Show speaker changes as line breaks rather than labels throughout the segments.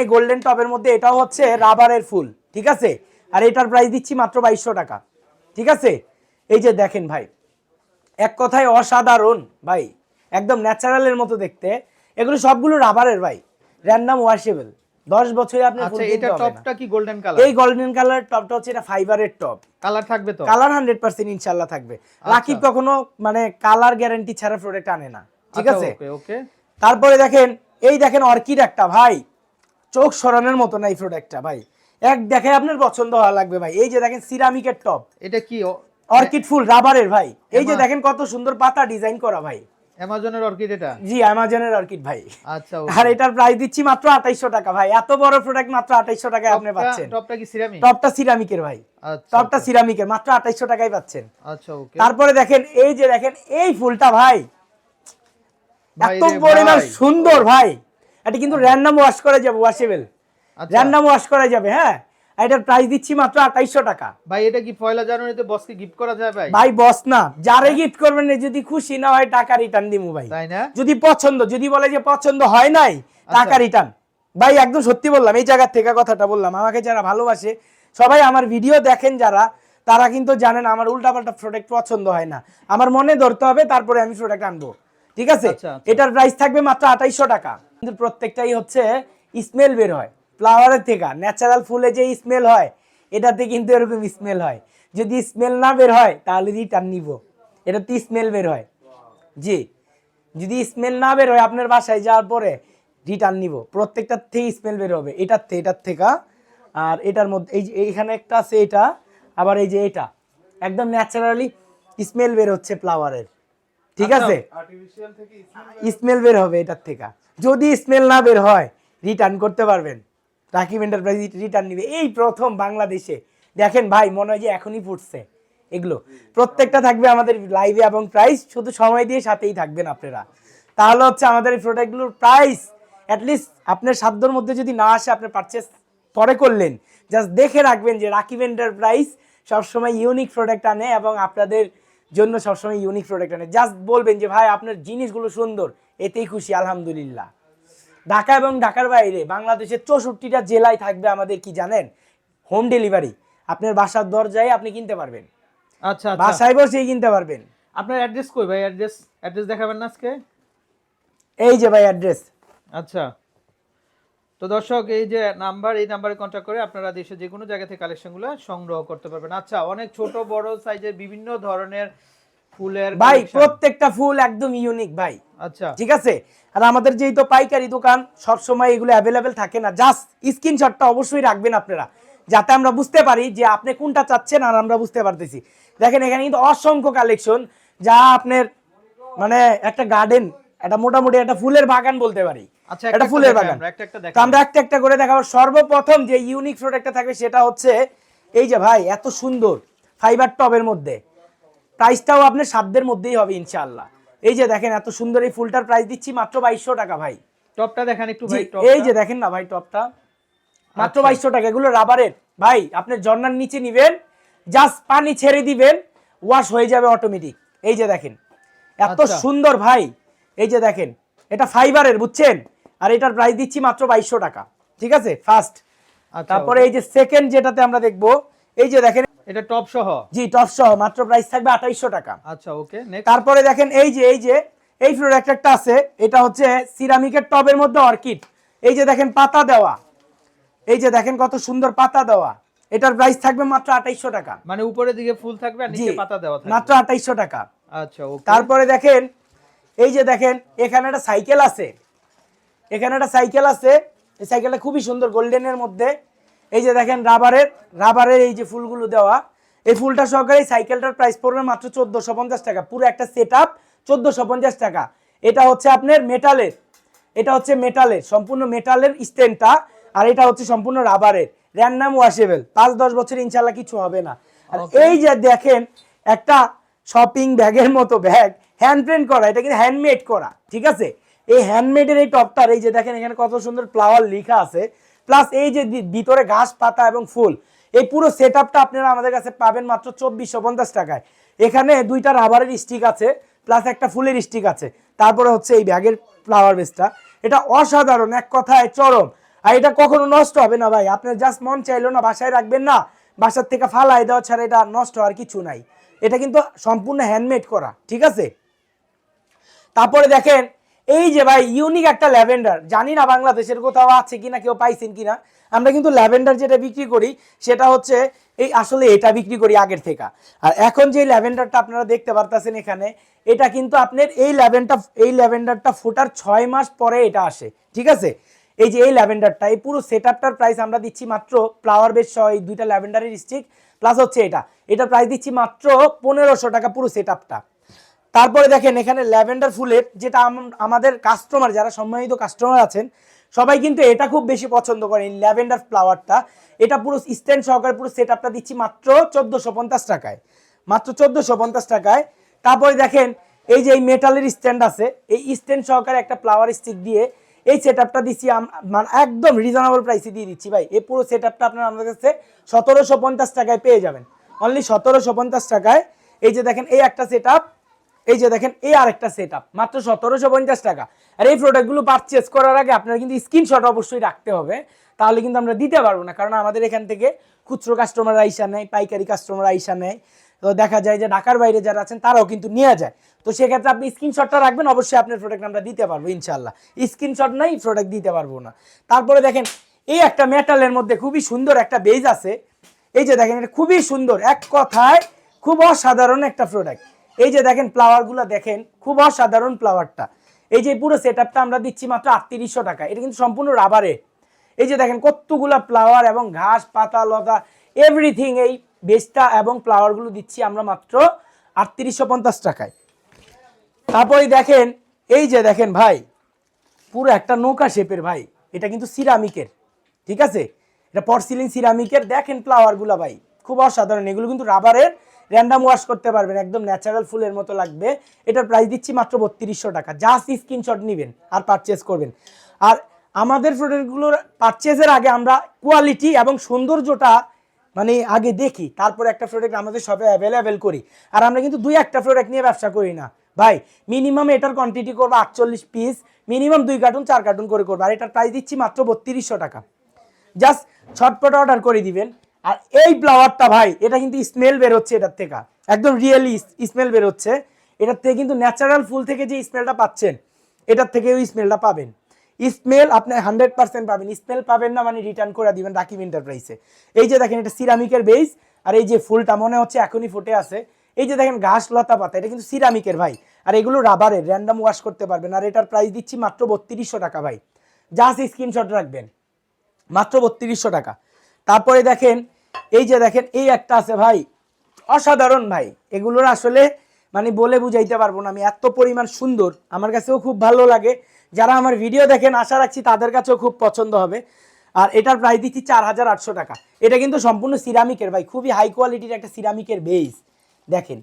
এই গোল্ডেন টপের মধ্যে এটাও হচ্ছে রাবারের ফুল ঠিক আছে? আর এটার প্রাইস দিচ্ছি মাত্র বাইশশো টাকা ঠিক আছে? এই যে দেখেন ভাই এক কথায় অসাধারণ ভাই একদম ন্যাচারালের মতো দেখতে। এগুলো সবগুলো রাবারের ভাই র্যান্ডাম ওয়াশেবল দশ বছরে আপনি
আচ্ছা এটা। টপটা কি গোল্ডেন কালার
এই গোল্ডেন কালার টপটা হচ্ছে এটা ফাইবারের টপ
কালার থাকবে তো?
কালার হান্ড্রেড পার্সেন্ট ইনশাল্লাহ থাকবে। রাকিব কখনো মানে কালার গ্যারান্টি ছাড়া প্রোডাক্ট আনে না ঠিক আছে?
ওকে ওকে
তারপরে দেখেন এই দেখেন অর্কিড একটা ভাই চোখ সরানোর মতো না এই প্রোডাক্টটা ভাই। এক দেখে আপনার পছন্দ হওয়া লাগবে ভাই। এই যে দেখেন সিরামিকের টপ
এটা কি
অর্কিড ফুল রাবারের ভাই। এই যে দেখেন কত সুন্দর পাতা ডিজাইন করা ভাই।
অ্যামাজনের অর্কিড এটা?
জি অ্যামাজনের অর্কিড ভাই।
আচ্ছা
আর এটার প্রাইস দিচ্ছি মাত্র আঠাইশশো টাকা ভাই। এত বড় প্রোডাক্ট মাত্র আঠাইশশো টাকায় আপনি পাচ্ছেন।
টপটা কি সিরামিক
টপটা সিরামিকের ভাই।
আচ্ছা
টপটা সিরামিকের মাত্র আঠাইশশো টাকায় পাচ্ছেন।
আচ্ছা ওকে
তারপরে দেখেন এই যে দেখেন এই ফুলটা ভাই। এত পরিমাণ সুন্দর ভাই। এটা কিন্তু র্যান্ডাম ওয়াশ করা যাবে ওয়াশেবল র্যান্ডাম ওয়াশ করা যাবে হ্যাঁ? এটার প্রাইস দিচ্ছি মাত্র আঠাইশশো টাকা।
ভাই এটা কি পয়লা জানুয়ারিতে বসকে গিফট করা যায় ভাই?
ভাই বস না। যারে গিফট করবেন যদি খুশি না হয় টাকা রিটার্ন দিমু ভাই।
তাই না?
যদি পছন্দ যদি বলে যে পছন্দ হয় নাই টাকা
আচ্ছা।
রিটার্ন ভাই একদম সত্যি বললাম এই জায়গার থেকে কথাটা বললাম। আমাকে যারা ভালোবাসে সবাই আমার ভিডিও দেখেন যারা তারা কিন্তু জানেন আমার উল্টাপাল্টা প্রোডাক্ট পছন্দ হয় না। আমার মনে ধরতে হবে তারপরে আমি প্রোডাক্ট আনব। ঠিক আছে?
আচ্ছা, আচ্ছা।
এটার প্রাইস থাকবে মাত্র আঠাইশশো টাকা। কিন্তু প্রত্যেকটাই হচ্ছে স্মেল বের হয়। ফ্লাওয়ারের থেকে ন্যাচারাল ফুলে যে স্মেল হয়, এটাতে কিন্তু এরকম স্মেল হয়। যদি স্মেল না বের হয়, তাহলে রিটার্ন নিব। এটাতে স্মেল বের হয়। জি। যদি স্মেল না বের হয়, আপনার বাসায় যাওয়ার পরে রিটার্ন নিব। প্রত্যেকটার থেকে স্মেল বের হবে। এটার থেকে এটার থেকে। আর এটার মধ্যে, এই যে, এইখানে একটা আছে এটা, আবার এই যে এটা। একদম ন্যাচারালি স্মেল বের হচ্ছে ফ্লাওয়ারের ঠিক আছে? স্মেল বের হবে এটার থেকে। যদি স্মেল না বের হয় রিটার্ন করতে পারবেন। রাকিব এন্টারপ্রাইজ রিটার্ন নিবে। এই প্রথম বাংলাদেশে। দেখেন ভাই মনে হয় যে এখনই ফুটছে এগুলো। প্রত্যেকটা থাকবে আমাদের লাইভে এবং প্রাইস শুধু সময় দিয়ে সাথেই থাকবেন আপনারা। তাহলে হচ্ছে আমাদের এই প্রোডাক্টগুলোর প্রাইস অ্যাটলিস্ট আপনার সাধ্যর মধ্যে যদি না আসে আপনি পারচেস পরে করলেন। জাস্ট দেখে রাখবেন যে রাকিব এন্টারপ্রাইজ সবসময় ইউনিক প্রোডাক্ট আনে এবং আপনাদের জন্য সবসময় ইউনিক প্রোডাক্ট আনে। জাস্ট বলবেন যে ভাই আপনার জিনিসগুলো সুন্দর। এতেই খুশি আলহামদুলিল্লাহ। ঢাকা এবং ঢাকার বাইরে বাংলাদেশের চৌষট্টিটা জেলায় থাকবে আমাদের কি জানেন? হোম ডেলিভারি আপনার বাসার দরজায় আপনি কিনতে পারবেন।
আচ্ছা আচ্ছা।
বাসায় বসেই কিনতে পারবেন।
আপনার অ্যাড্রেস কই ভাই? অ্যাড্রেস অ্যাড্রেস দেখাবেন না আজকে?
এই যে ভাই অ্যাড্রেস
আচ্ছা। তো দর্শক এই যে নাম্বার এই নাম্বারে কন্ট্যাক্ট করে আপনারা দেশের যে কোনো জায়গা থেকে কালেকশনগুলো সংগ্রহ করতে পারবেন। আচ্ছা অনেক ছোট বড় সাইজের বিভিন্ন ধরনের ফুলের
ভাই প্রত্যেকটা ফুল একদম ইউনিক ভাই।
আচ্ছা।
ঠিক আছে? আর আমাদের যেই তো পাইকারি দোকান সব সময় এগুলো অ্যাভেলেবেল থাকে না। জাস্ট স্ক্রিনশটটা অবশ্যই রাখবেন আপনারা যাতে আমরা বুঝতে পারি যে আপনি কোনটা চাচ্ছেন আর আমরা বুঝতে পারতেছি। দেখেন এখানে কিন্তু অসংখ্য কালেকশন যা আপনার মানে একটা গার্ডেন একটা মোটামুটি একটা ফুলের বাগান বলতে পারি।
আচ্ছা
একটা ফুলের বাগান। তো আমরা একটা একটা করে দেখাবো। সর্বপ্রথম যে ইউনিক প্রোডাক্টটা থাকবে সেটা হচ্ছে এই যে ভাই এত সুন্দর ফাইবার টবের মধ্যে। প্রাইসটাও আপনার সাধ্যের মধ্যেই হবে ইনশাআল্লাহ। এই যে দেখেন এত সুন্দর এই ফুলটার প্রাইস দিচ্ছি মাত্র বাইশশো টাকা ভাই।
টপটা দেখান একটু ভাই
এই যে দেখেন না ভাই টপটা মাত্র
আচ্ছা।
বাইশশো টাকা এগুলো রাবারের ভাই আপনার ঝর্ণার নিচে নিবেন জাস্ট পানি ছেড়ে দিবেন ওয়াশ হয়ে যাবে অটোমেটিক এই যে দেখেন এত
আচ্ছা।
সুন্দর ভাই। এই যে দেখেন এটা ফাইবারের বুঝছেন? আর এটার প্রাইস দিচ্ছি মাত্র বাইশশো টাকা। ঠিক আছে? ফার্স্ট
আচ্ছা
তারপরে এই যে সেকেন্ড যেটাতে আমরা দেখব এই যে দেখেন
এটা টপ সহ?
জি টপ সহ মাত্র প্রাইস থাকবে আঠাইশশো টাকা।
আচ্ছা ওকে
তারপরে দেখেন এই যে এই যে এই প্রোডাক্ট একটা আছে এটা হচ্ছে সিরামিকের টবের মধ্যে অর্কিড। এই যে দেখেন পাতা দেওয়া। এই যে দেখেন কত সুন্দর পাতা দেওয়া। এটার প্রাইস থাকবে মাত্র আঠাইশশো টাকা।
মানে উপরের দিকে ফুল থাকবে আর নিচে পাতা দেওয়া থাকবে।
মাত্র আঠাইশশো টাকা।
আচ্ছা ওকে।
তারপরে দেখেন এই যে দেখেন এখানে একটা সাইকেল আছে। এখানে একটা সাইকেল আছে। এই সাইকেলটা খুবই সুন্দর গোল্ডেনের মধ্যে। এই যে দেখেন রাবারের রাবারের এই যে ফুলগুলো দেওয়া। এই ফুলটা সহকারে এই সাইকেলটার প্রাইস পড়বে মাত্র চোদ্দোশো পঞ্চাশ টাকা। পুরো একটা সেট আপ চোদ্দোশো পঞ্চাশ টাকা। এটা হচ্ছে আপনার মেটালের এটা হচ্ছে মেটালের সম্পূর্ণ মেটালের স্ট্যান্ডটা আর এটা হচ্ছে সম্পূর্ণ রাবারের। র্যান্ডাম ওয়াশেবল পাঁচ দশ বছর ইনশাল্লাহ কিছু হবে না। আর এই যে দেখেন একটা শপিং ব্যাগের মতো ব্যাগ হ্যান্ড প্রিন্ট করা, এটা কিন্তু হ্যান্ডমেড করা, ঠিক আছে? এই হ্যান্ডমেডের এই টপটার, এই যে দেখেন এখানে কত সুন্দর ফ্লাওয়ার লেখা আছে প্লাস এই যে ভিতরে ঘাস, পাতা এবং ফুল, এই পুরো সেট আপনারা আমাদের কাছে পাবেন মাত্র চব্বিশশো পঞ্চাশ টাকায়। এখানে দুইটা রাবারের স্টিক আছে প্লাস একটা ফুলের স্টিক আছে, তারপরে হচ্ছে এই ব্যাগের ফ্লাওয়ার বেসটা এটা অসাধারণ, এক কথায় চরম। আর এটা কখনো নষ্ট হবে না ভাই আপনার জাস্ট মন চাইলো না, বাসায় রাখবেন না, বাসার থেকে ফালাই দেওয়া ছাড়া এটা নষ্ট হওয়ার কিছু নাই। এটা কিন্তু সম্পূর্ণ হ্যান্ডমেড করা, ঠিক আছে? তারপরে দেখেন, এই যে ভাই ইউনিক একটা ল্যাভেন্ডার। জানি না বাংলাদেশের কোথাও আছে কিনা, কেউ পাইছেন কিনা। আমরা কিন্তু ল্যাভেন্ডার যেটা বিক্রি করি, সেটা হচ্ছে এই আসলে এটা বিক্রি করি আগের থেকে। আর এখন যে ল্যাভেন্ডারটা আপনারা দেখতে পারতেছেন এখানে, এটা কিন্তু আপনার এই ল্যাভেন্ডার এই ল্যাভেন্ডারটা ফোটার ছয় মাস পরে এটা আসে। ঠিক আছে? এই যে এই ল্যাভেন্ডারটা, এই পুরো সেট আপটার প্রাইস আমরা দিচ্ছি মাত্র ফ্লাওয়ার সহ এই দুইটা ল্যাভেন্ডারের স্টিক প্লাস হচ্ছে এটা। এটা প্রাইস দিচ্ছি মাত্র পনেরোশো টাকা পুরো সেট আপটা তারপরে দেখেন এখানে ল্যাভেন্ডার ফুলের যেটা আম- আমাদের কাস্টমার যারা সম্মানিত কাস্টমার আছেন, সবাই কিন্তু এটা খুব বেশি পছন্দ করেন ল্যাভেন্ডার ফ্লাওয়ারটা এটা পুরো স্ট্যান্ড সহকারে পুরো সেট আপটা দিচ্ছি মাত্র চোদ্দোশো পঞ্চাশ টাকায়। মাত্র চোদ্দোশো পঞ্চাশ টাকায়। তারপরে দেখেন এই যে এই মেটালের স্ট্যান্ড আছে, এই স্ট্যান্ড সহকারে একটা ফ্লাওয়ার স্টিক দিয়ে এই সেট আপটা দিচ্ছি মানে একদম রিজনেবল প্রাইসে দিয়ে দিচ্ছি ভাই। এই পুরো সেট আপটা আপনার আমাদের কাছে সতেরোশো পঞ্চাশ টাকায় পেয়ে যাবেন। অনলি সতেরোশো পঞ্চাশ টাকায়। এই যে দেখেন, এই একটা সেট এই যে দেখেন, এই আরেকটা সেট মাত্র সতেরোশো পঞ্চাশ টাকা। আর এই প্রোডাক্টগুলো পারচেস করার আগে আপনার কিন্তু স্ক্রিনশট অবশ্যই রাখতে হবে, তাহলে কিন্তু আমরা দিতে পারব না, কারণ আমাদের এখান থেকে খুচরো কাস্টমার আইসা নেয়, পাইকারি কাস্টমার আইসা নেয়। তো দেখা যায় যে ঢাকার বাইরে যারা আছেন, তারাও কিন্তু নিয়ে যায়। তো সেক্ষেত্রে আপনি স্ক্রিনশটটা রাখবেন, অবশ্যই আপনার প্রোডাক্ট আমরা দিতে পারব ইনশাল্লাহ স্ক্রিনশট নাই প্রোডাক্ট দিতে পারব না। তারপরে দেখেন, এই একটা মেটালের মধ্যে খুবই সুন্দর একটা বেজ আছে। এই যে দেখেন, এটা খুবই সুন্দর, এক কথায় খুব অসাধারণ একটা প্রোডাক্ট এই যে দেখেন ফ্লাওয়ারগুলো দেখেন, খুব অসাধারণ ফ্লাওয়ারটা এই যে পুরো সেট আমরা দিচ্ছি মাত্র আটত্রিশশো টাকা। এটা কিন্তু সম্পূর্ণ রাবারে এই যে দেখেন কতগুলা ফ্লাওয়ার এবং ঘাস, পাতা, লতা এভরিথিং এই বেসটা এবং ফ্লাওয়ারগুলো দিচ্ছি আমরা মাত্র আটত্রিশশো পঞ্চাশ টাকায়। তারপরে দেখেন, এই যে দেখেন ভাই, পুরো একটা নৌকা শেপের ভাই। এটা কিন্তু সিরামিকের ঠিক আছে? এটা পরসিলিন সিরামিকের দেখেন ফ্লাওয়ারগুলো ভাই, খুব অসাধারণ। এগুলো কিন্তু রাবারের র্যান্ডাম ওয়াশ করতে পারবেন, একদম ন্যাচারাল ফুলের মতো লাগবে। এটার প্রাইস দিচ্ছি মাত্র বত্রিশশো টাকা। জাস্ট স্ক্রিনশট নেবেন আর পারচেস করবেন। আর আমাদের প্রোডাক্টগুলোর পারচেজের আগে আমরা কোয়ালিটি এবং সৌন্দর্যটা মানে আগে দেখি, তারপরে একটা প্রোডাক্ট আমাদের শপে অ্যাভেলেবেল করি। আর আমরা কিন্তু দুই একটা প্রোডাক্ট নিয়ে ব্যবসা করি না। ভাই মিনিমাম এটার কোয়ান্টিটি করব আটচল্লিশ পিস মিনিমাম দুই কার্টুন চার কার্টুন করে করব। আর এটার প্রাইস দিচ্ছি মাত্র বত্রিশশো টাকা। জাস্ট ছটপট অর্ডার করে দিবেন। আর এই ফ্লাওয়ারটা ভাই, এটা কিন্তু স্মেল বের হচ্ছে এটার থেকে। একদম রিয়েলি স্মেল বের হচ্ছে। এটার থেকে কিন্তু ন্যাচারাল ফুল থেকে যে স্মেলটা পাচ্ছেন, এটার থেকে ওই স্মেলটা পাবেন। স্মেল আপনি হান্ড্রেড পার্সেন্ট পাবেন। স্মেল পাবেন না মানে রিটার্ন করে দিবেন রাকিব এন্টারপ্রাইসে এই যে দেখেন, এটা সিরামিকের বেস আর এই যে ফুলটা মনে হচ্ছে এখনই ফুটে আছে। এই যে দেখেন, ঘাস, লতা পাতা, এটা কিন্তু সিরামিকের ভাই। আর এগুলো রাবারের র্যান্ডাম ওয়াশ করতে পারবেন। আর এটার প্রাইস দিচ্ছি মাত্র বত্রিশশো টাকা ভাই। জাস্ট স্ক্রিনশট রাখবেন। মাত্র বত্রিশশো টাকা। তারপরে দেখেন এই যে দেখেন, এই একটা আছে ভাই। অসাধারণ ভাই। এগুলোর আসলে মানে বলে বুঝাইতে পারব না, আমি এত পরিমাণ সুন্দর। আমার কাছেও খুব ভালো লাগে। যারা আমার ভিডিও দেখেন, আশা রাখছি তাদের কাছেও খুব পছন্দ হবে। আর এটার প্রাইস দিচ্ছি চার হাজার আটশো টাকা। এটা কিন্তু সম্পূর্ণ সিরামিকের ভাই, খুবই হাই কোয়ালিটির একটা সিরামিকের বেস দেখেন,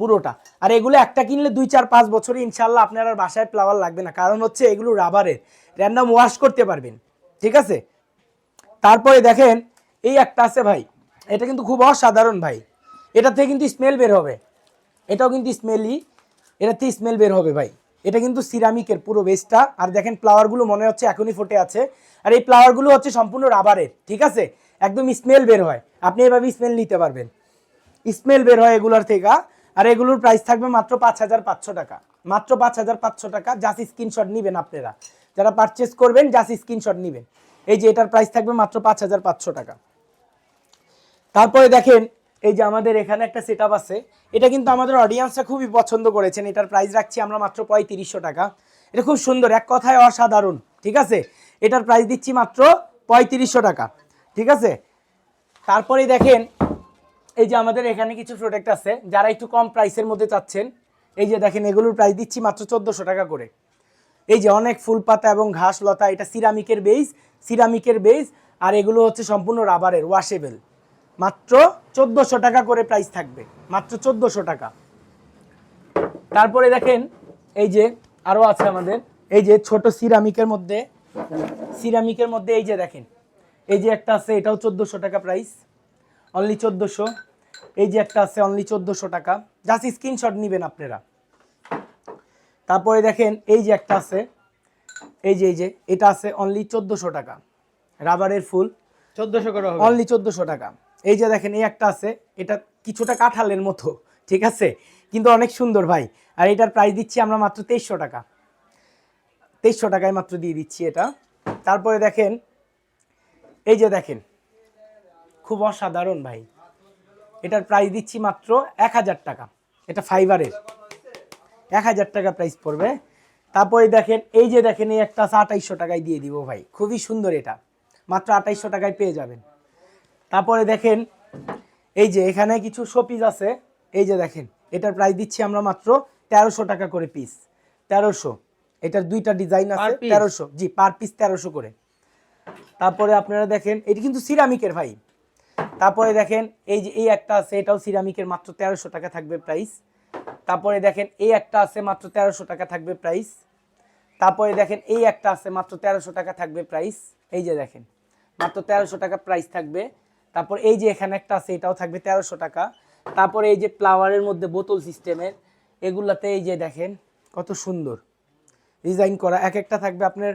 পুরোটা। আর এগুলো একটা কিনলে দুই, চার, পাঁচ বছরে ইনশাল্লাহ আপনার আর বাসায় ফ্লাওয়ার লাগবে না। কারণ হচ্ছে এগুলো রাবারের র্যান্ডাম ওয়াশ করতে পারবেন। ঠিক আছে? তারপরে দেখেন এই একটা আছে ভাই। এটা কিন্তু খুব অসাধারণ ভাই। এটা থেকে কিন্তু স্মেল বের হবে। এটাও কিন্তু স্মেলই এটা থেকে স্মেল বের হবে ভাই। এটা কিন্তু সিরামিকের পুরো বেসটা আর দেখেন ফ্লাওয়ারগুলো মনে হচ্ছে এখনই ফুটে আছে। আর এই ফ্লাওয়ারগুলো হচ্ছে সম্পূর্ণ রাবারের ঠিক আছে? একদম স্মেল বের হয়। আপনি এভাবে স্মেল নিতে পারবেন। স্মেল বের হয় এগুলোর থেকে। আর এগুলোর প্রাইস থাকবে মাত্র পাঁচ হাজার পাঁচশো টাকা। মাত্র পাঁচ হাজার পাঁচশো টাকা। জাস্ট স্ক্রিনশট নেবেন আপনারা। যারা পারচেস করবেন জাস্ট স্ক্রিনশট নেবেন। এই যে এটার প্রাইস থাকবে মাত্র পাঁচ হাজার পাঁচশো টাকা। তারপরে দেখেন, এই যে আমাদের এখানে একটা সেট আছে। এটা কিন্তু আমাদের অডিয়েন্সটা খুবই পছন্দ করেছেন। এটার প্রাইস রাখছি আমরা মাত্র পঁয়ত্রিশশো টাকা। এটা খুব সুন্দর, এক কথায় অসাধারণ, ঠিক আছে? এটার প্রাইস দিচ্ছি মাত্র পঁয়ত্রিশশো টাকা, ঠিক আছে? তারপরে দেখেন, এই যে আমাদের এখানে কিছু প্রোডাক্ট আছে, যারা একটু কম প্রাইসের মধ্যে চাচ্ছেন, এই যে দেখেন, এগুলোর প্রাইস দিচ্ছি মাত্র চোদ্দোশো টাকা করে। এই যে অনেক ফুল পাতা এবং ঘাস লতা, এটা সিরামিকের বেস সিরামিকের বেস আর এগুলো হচ্ছে সম্পূর্ণ রাবারের ওয়াশেবল মাত্র চোদ্দোশো টাকা করে প্রাইস থাকবে। মাত্র চোদ্দোশো টাকা। তারপরে দেখেন এই যে আরও আছে আমাদের এই যে ছোট সিরামিকের মধ্যে সিরামিকের মধ্যে এই যে দেখেন এই যে একটা আছে এটাও চোদ্দোশো টাকা প্রাইস অনলি চোদ্দোশো। এই যে একটা আছে অনলি চোদ্দোশো টাকা। জাস্ট স্ক্রিনশট নেবেন আপনারা। তারপরে দেখেন এই যে একটা আছে এই যে এই যে এটা আছে অনলি চোদ্দোশো টাকা। রাবারের ফুল।
চোদ্দশো করে
অনলি চোদ্দোশো টাকা। এই যে দেখেন, এই একটা আছে, এটা কিছুটা কাঁঠালের মতো, ঠিক আছে? কিন্তু অনেক সুন্দর ভাই। আর এটার প্রাইস দিচ্ছি আমরা মাত্র তেইশশো টাকা। তেইশশো টাকায় মাত্র দিয়ে দিচ্ছি এটা। তারপরে দেখেন, এই যে দেখেন, খুব অসাধারণ ভাই। এটার প্রাইস দিচ্ছি মাত্র এক হাজার টাকা। এটা ফাইবারের এক হাজার টাকা প্রাইস পড়বে। তারপরে দেখেন, এই যে দেখেন, এই একটা আছে আঠাইশশো টাকায় দিয়ে দিব ভাই। খুবই সুন্দর এটা। মাত্র আঠাইশশো টাকায় পেয়ে যাবেন। তারপরে দেখেন এই যে এখানে কিছু শোপিস আছে। এই যে দেখেন এটার প্রাইস দিচ্ছি আমরা মাত্র তেরোশো টাকা করে পিস তেরোশো। এটার দুইটা ডিজাইন আছে তেরোশো। জি পার পিস তেরোশো করে। তারপরে আপনারা দেখেন এটি কিন্তু সিরামিকের ভাই। তারপরে দেখেন এই যে এই একটা আছে এটাও সিরামিকের মাত্র তেরোশো টাকা থাকবে প্রাইস তারপরে দেখেন এই একটা আছে মাত্র তেরোশো টাকা থাকবে প্রাইস তারপরে দেখেন এই একটা আছে মাত্র তেরোশো টাকা থাকবে প্রাইস এই যে দেখেন মাত্র তেরোশো টাকা প্রাইস থাকবে। তারপর এই যে এখানে একটা আছে, এটাও থাকবে তেরোশো টাকা। তারপরে এই যে ফ্লাওয়ারের মধ্যে বোতল সিস্টেমের, এগুলাতে এই যে দেখেন, কত সুন্দর। ডিজাইন করা, এক একটা থাকবে আপনার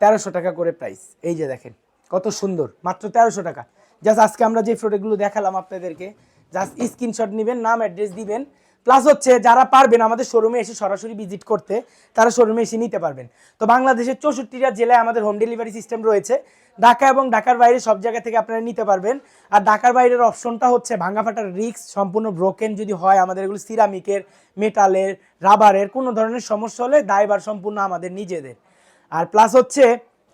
তেরোশো টাকা করে প্রাইস এই যে দেখেন, কত সুন্দর, মাত্র তেরোশো টাকা। জাস্ট আজকে আমরা যে প্রোডাক্টগুলো দেখালাম আপনাদেরকে জাস্ট স্ক্রিনশট নেবেন, নাম অ্যাড্রেস দিবেন প্লাস হচ্ছে যারা পারবেন আমাদের শোরুমে এসে সরাসরি ভিজিট করতে, তারা শোরুমে এসে নিতে পারবেন। তো বাংলাদেশের চৌষট্টিটা জেলায় আমাদের হোম ডেলিভারি সিস্টেম রয়েছে। ঢাকা এবং ঢাকার বাইরে সব জায়গা থেকে আপনারা নিতে পারবেন। আর ঢাকার বাইরের অপশনটা হচ্ছে ভাঙা ফাটার রিক্স সম্পূর্ণ ব্রোকেন যদি হয় আমাদের এগুলো সিরামিকের মেটালের রাবারের কোনো ধরনের সমস্যা হলে দায়বার সম্পূর্ণ আমাদের নিজেদের। আর প্লাস হচ্ছে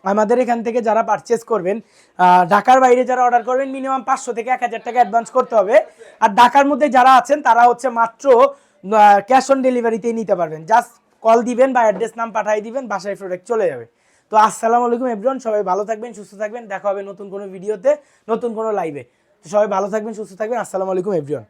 আমাদের এখান থেকে যারা পারচেস করবেন ঢাকার বাইরে যারা অর্ডার করবেন মিনিমাম পাঁচশো থেকে এক হাজার টাকা অ্যাডভান্স করতে হবে। আর ঢাকার মধ্যে যারা আছেন, তারা হচ্ছে মাত্র ক্যাশ অন ডেলিভারিতেই নিতে পারবেন। জাস্ট কল দিবেন বা অ্যাড্রেস নাম পাঠিয়ে দিবেন, বাসায় প্রোডাক্ট চলে যাবে। তো আসসালামু আলাইকুম এভরিওয়ান সবাই ভালো থাকবেন, সুস্থ থাকবেন। দেখা হবে নতুন কোনো ভিডিওতে নতুন কোনো লাইভে তো সবাই ভালো থাকবেন, সুস্থ থাকবেন। আসসালামু আলাইকুম এভরিওয়ান